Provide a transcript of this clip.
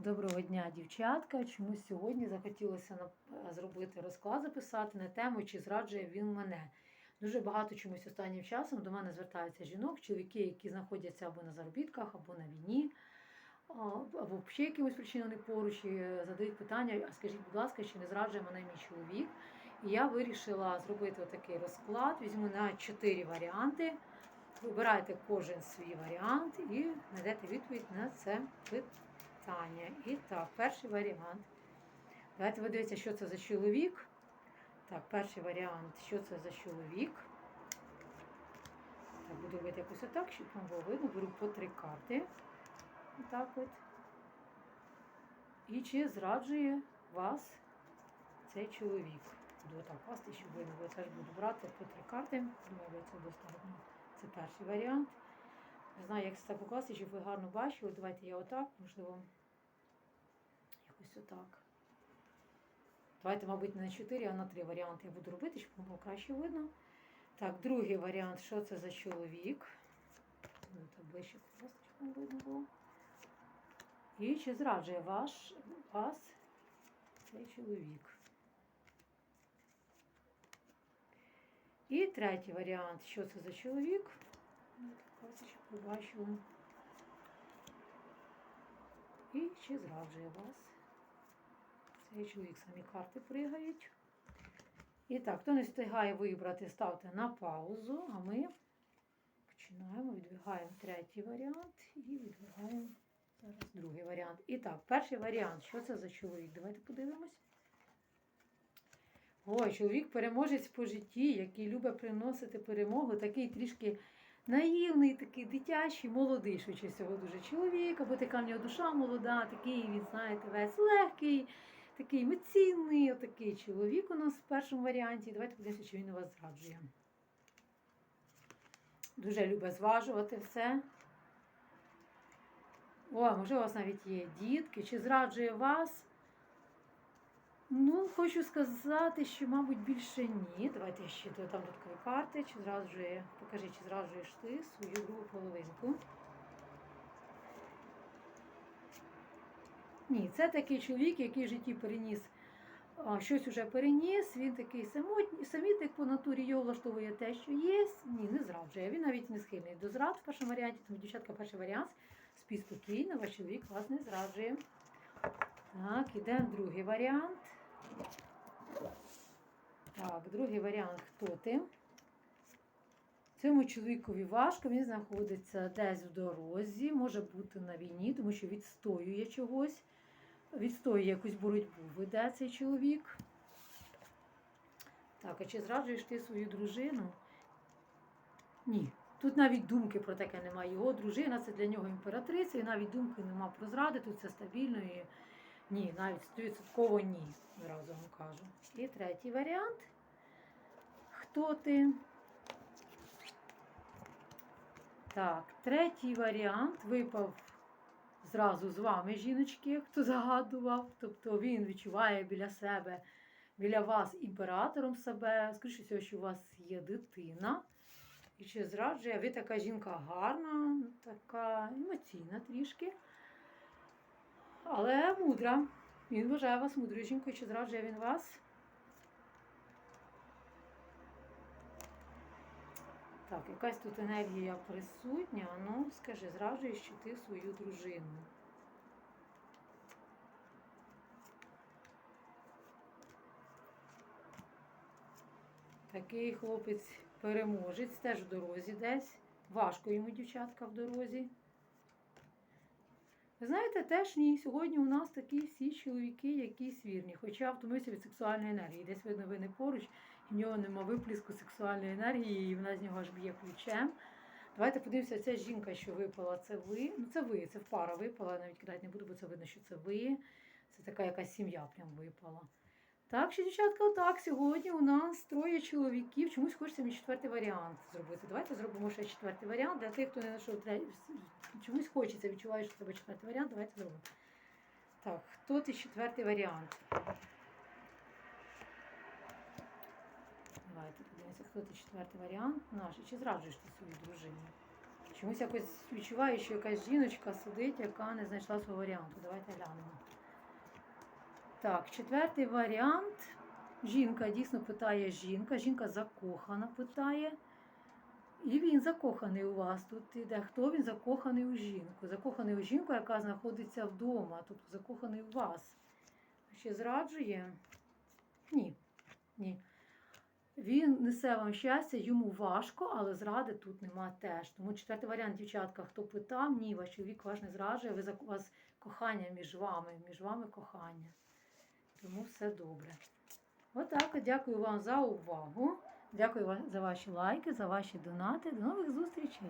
Доброго дня, дівчатка. Чомусь сьогодні захотілося зробити розклад, записати на тему, чи зраджує він мене. Дуже багато чомусь останнім часом до мене звертаються жінок, чоловіки, які знаходяться або на заробітках, або на війні, або ще якимось причинами поруч, і е, задають питання: а скажіть, будь ласка, чи не зраджує мене мій чоловік? І я вирішила зробити такий розклад. Візьму на чотири варіанти. Вибирайте кожен свій варіант і знайдете відповідь на це питання. І так, перший варіант. Давайте ви що це за чоловік. Так, перший варіант, що це за чоловік. Так, буду робити якось отак, щоб вам було видно. Беру по три карти. Отак от. І чи зраджує вас цей чоловік? Буду отак класти, щоб видно. Я теж буду брати по три карти. Думаю, це достатньо. Це перший варіант. Не знаю, як це покласти, щоб ви гарно бачили. Давайте я отак, можливо, якось отак. Давайте, мабуть, не на 4, а на 3 варіанти я буду робити, щоб було краще видно. Так, другий варіант, що це за чоловік? Ну, ближче покласти, видно було. І чи зраджує ваш, вас цей чоловік? І третій варіант, що це за чоловік? Ось, ви бачили. І чи зраджує вас? Цей чоловік самі карти пригають. І так, хто не встигає вибрати, ставте на паузу, а ми починаємо, відвигаємо третій варіант і відвигаємо зараз другий варіант. І так, перший варіант. Що це за чоловік? Давайте подивимось. Ой, чоловік переможець по житті, який любить приносити перемогу, такий трішки наївний, такий дитячий, молодий, швидше всього, дуже чоловік, або така в нього душа молода, такий він, знаєте, весь легкий, такий емоційний, отакий чоловік у нас в першому варіанті. Давайте подивимося, чи він у вас зраджує. Дуже любить зважувати все. О, може, у вас навіть є дітки, чи зраджує вас? Ну, хочу сказати, що, мабуть, більше ні. Давайте ще додам додаткові карти. Чи зраджує, покажи, чи зраджуєш ти свою другу половинку. Ні, це такий чоловік, який в житті переніс щось уже переніс. Він такий самотній, самітник по натурі його влаштовує те, що є. Ні, не зраджує. Він навіть не схильний до зрад в першому варіанті, тому дівчатка, перший варіант. Спіть спокійно, ваш чоловік вас не зраджує. Так, ідемо другий варіант. Так, другий варіант хто ти? Цьому чоловікові важко, він знаходиться десь в дорозі, може бути на війні, тому що відстоює чогось, відстоює якусь боротьбу, веде цей чоловік. Так, а чи зраджуєш ти свою дружину? Ні. Тут навіть думки про таке немає. Його дружина це для нього імператриця, і навіть думки нема про зради, тут це стабільно і ні, навіть стовідсотково ні, зразу вам кажу. І третій варіант. Хто ти? Так, третій варіант випав зразу з вами, жіночки, хто загадував. Тобто він відчуває біля себе, біля вас імператором себе. Скоріше всього, що у вас є дитина. І чи зраджує, ви така жінка гарна, така емоційна трішки. Але мудра. Він вважає вас мудрою жінкою, чи зраджує він вас? Так, якась тут енергія присутня. Ну, скажи, зраджуєш чи ти свою дружину? Такий хлопець переможець, теж в дорозі десь. Важко йому, дівчатка, в дорозі. Ви знаєте, теж ні. Сьогодні у нас такі всі чоловіки, якісь вірні. Хоча втомився від сексуальної енергії. Десь видно, ви не поруч, в нього нема випліску сексуальної енергії, і вона з нього аж б'є ключем. Давайте подивимося, ця жінка, що випала, це ви. Ну, це ви, це в пара випала, навіть кидати не буду, бо це видно, що це ви. Це така якась сім'я прям випала. Так що, дівчатка, отак, сьогодні у нас троє чоловіків. Чомусь хочеться мені четвертий варіант зробити. Давайте зробимо ще четвертий варіант. Для тих, хто не знайшов чомусь хочеться, відчуває, що треба четвертий варіант. Давайте зробимо. Так, хто ти четвертий варіант? Давайте подивимося, хто ти четвертий варіант наш. Чи зраджуєш ти свою дружину? Чомусь якось відчуваю, що якась жіночка сидить, яка не знайшла свого варіанту. Давайте глянемо. Так, четвертий варіант. Жінка дійсно питає жінка. Жінка закохана питає. І він закоханий у вас. Тут іде хто він закоханий у жінку. Закоханий у жінку, яка знаходиться вдома, тобто закоханий у вас. Ще зраджує? Ні. Ні. Він несе вам щастя, йому важко, але зради тут нема теж. Тому четвертий варіант, дівчатка, хто питав, ні, ваш чоловік вас не зраджує, ви за вас кохання між вами, між вами кохання. Тому все добре. Отак, от дякую вам за увагу. Дякую за ваші лайки, за ваші донати. До нових зустрічей!